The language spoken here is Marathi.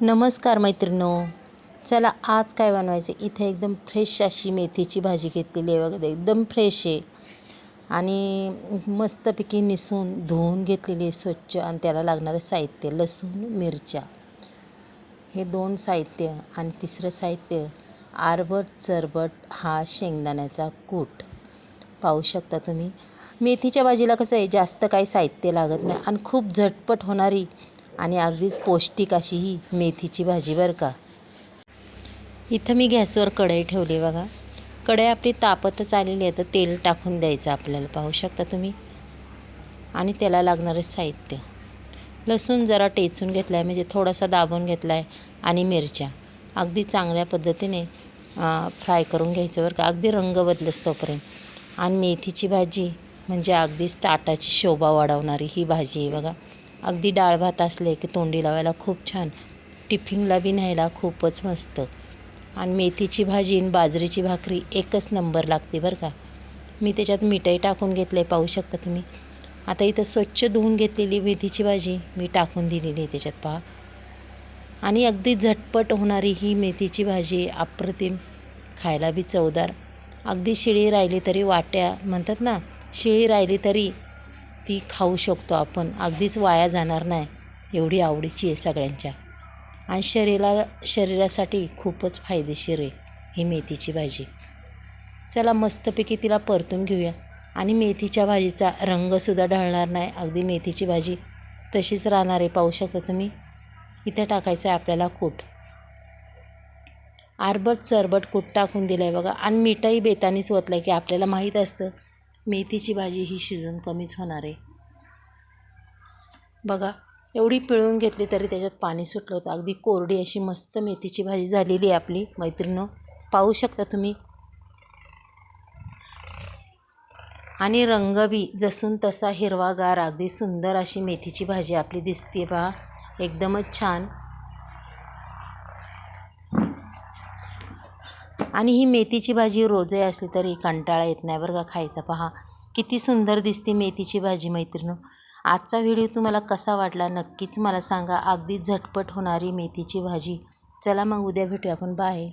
नमस्कार मैत्रिणो. चला आज काय बनवायचं? इथे एकदम फ्रेश अशी मेथीची भाजी घेतलेली आहे वगैरे एकदम फ्रेश आहे. आणि मस्तपैकी निसून धुवून घेतलेली आहे स्वच्छ. आणि त्याला लागणारं साहित्य लसूण मिरच्या. हे दोन साहित्य आणि तिसरं साहित्य आरबट चरबट हा शेंगदाण्याचा कूट. पाहू शकता तुम्ही. मेथीच्या भाजीला कसं आहे जास्त काही साहित्य लागत नाही आणि खूप झटपट होणारी आणि अगदीच पौष्टिक अशी ही मेथीची भाजी बरं का. इथं मी गॅसवर कढई ठेवली बघा. कढई आपली तापतच आलेली आहे तर तेल टाकून द्यायचं आपल्याला. पाहू शकता तुम्ही? आणि त्याला लागणारे साहित्य. लसूण जरा टेचून घेतला आहे म्हणजे थोडासा दाबून घेतला आहे आणि मिरच्या. अगदी चांगल्या पद्धतीने फ्राय करून घ्यायचं बरं का. अगदी रंग बदलस तोपर्यंत. आणि मेथीची भाजी म्हणजे अगदीच ताटाची शोभा वाढवणारी ही भाजी आहे बघा. अगदी डाळ भात असले की तोंडी लावायला खूप छान. टिफिनला बी न्यायला खूपच मस्त. आणि मेथीची भाजी आणि बाजरीची भाकरी एकच नंबर लागते बरं का. मी त्याच्यात मिठाई टाकून घेतलं आहे पाहू शकता तुम्ही. आता इथं स्वच्छ धुवून घेतलेली मेथीची भाजी मी टाकून दिलेली आहे त्याच्यात पहा. आणि अगदी झटपट होणारी ही मेथीची भाजी अप्रतिम खायला बी चवदार. अगदी शिळी राहिली तरी वाट्या म्हणतात ना शिळी राहिली तरी ती खाऊ शकतो आपण. अगदीच वाया जाणार नाही. एवढी आवडीची आहे सगळ्यांच्या. आणि शरीराला शरीरासाठी खूपच फायदेशीर आहे ही मेथीची भाजी. चला मस्तपैकी तिला परतून घेऊया. आणि मेथीच्या भाजीचा रंगसुद्धा ढळणार नाही. अगदी मेथीची भाजी तशीच राहणार आहे. पाहू शकता तुम्ही. इथं टाकायचं आहे आपल्याला कूट. आरबट चरबट कूट टाकून दिलं आहे बघा. आणि मिठाई बेतानीच ओतलं आहे की आपल्याला माहीत असतं मेथीची भाजी ही शिजून कमीच होणार आहे. बघा एवढी पिळून घेतली तरी त्याच्यात पाणी सुटलं होतं. अगदी कोरडी अशी मस्त मेथीची भाजी झालेली आहे आपली मैत्रिणं. पाहू शकता तुम्ही. आणि रंग बी जसून तसा हिरवागार अगदी सुंदर अशी मेथीची भाजी आपली दिसते पहा. एकदमच छान. आणि ही मेथीची भाजी रोजही असली तरी कंटाळा येत नाही बरं का खायचा. पहा किती सुंदर दिसते मेथीची भाजी मैत्रिणं. आजचा व्हिडिओ तुम्हाला कसा वाटला नक्कीच मला सांगा. अगदी झटपट होणारी मेथीची भाजी. चला मग उद्या भेटूया आपण. बाय.